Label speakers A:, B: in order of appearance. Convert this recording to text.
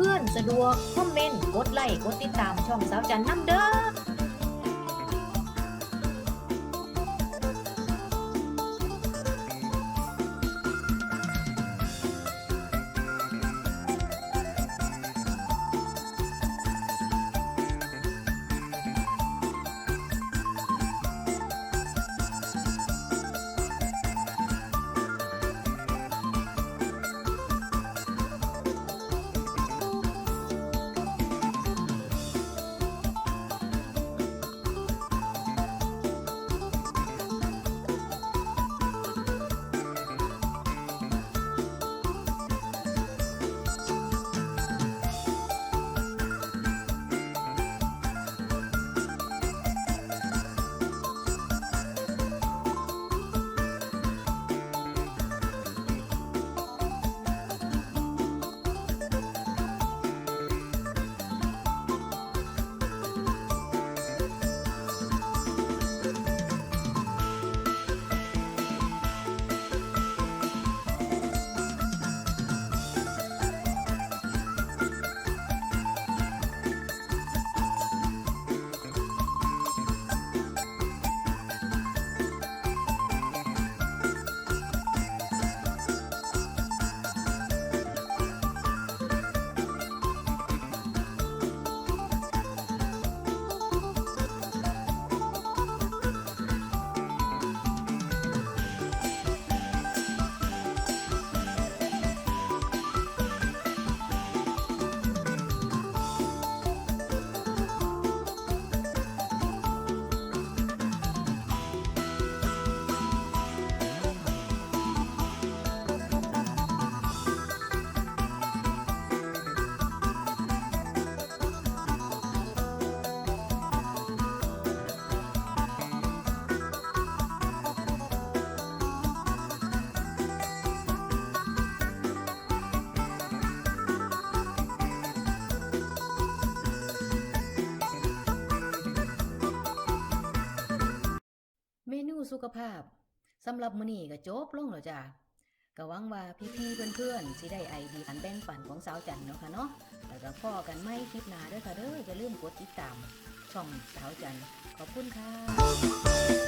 A: พื่อนๆ สะดวกคอมเมนต์ กดไลค์ กดติดตามช่องสาวจันน้ำเด้อ ดูสุขภาพสำหรับมื้อนี้ก็จบลงแล้วจ้ะก็หวังว่าพี่ๆเพื่อนๆสิได้ไอเดียการแบ่งปันของสาวจันเนาะค่ะเนาะแล้วก็พอกันไม่คลิปหน้าเด้อค่ะเด้ออย่าลืมกดติดตาม ช่องสาวจันขอบคุณค่ะ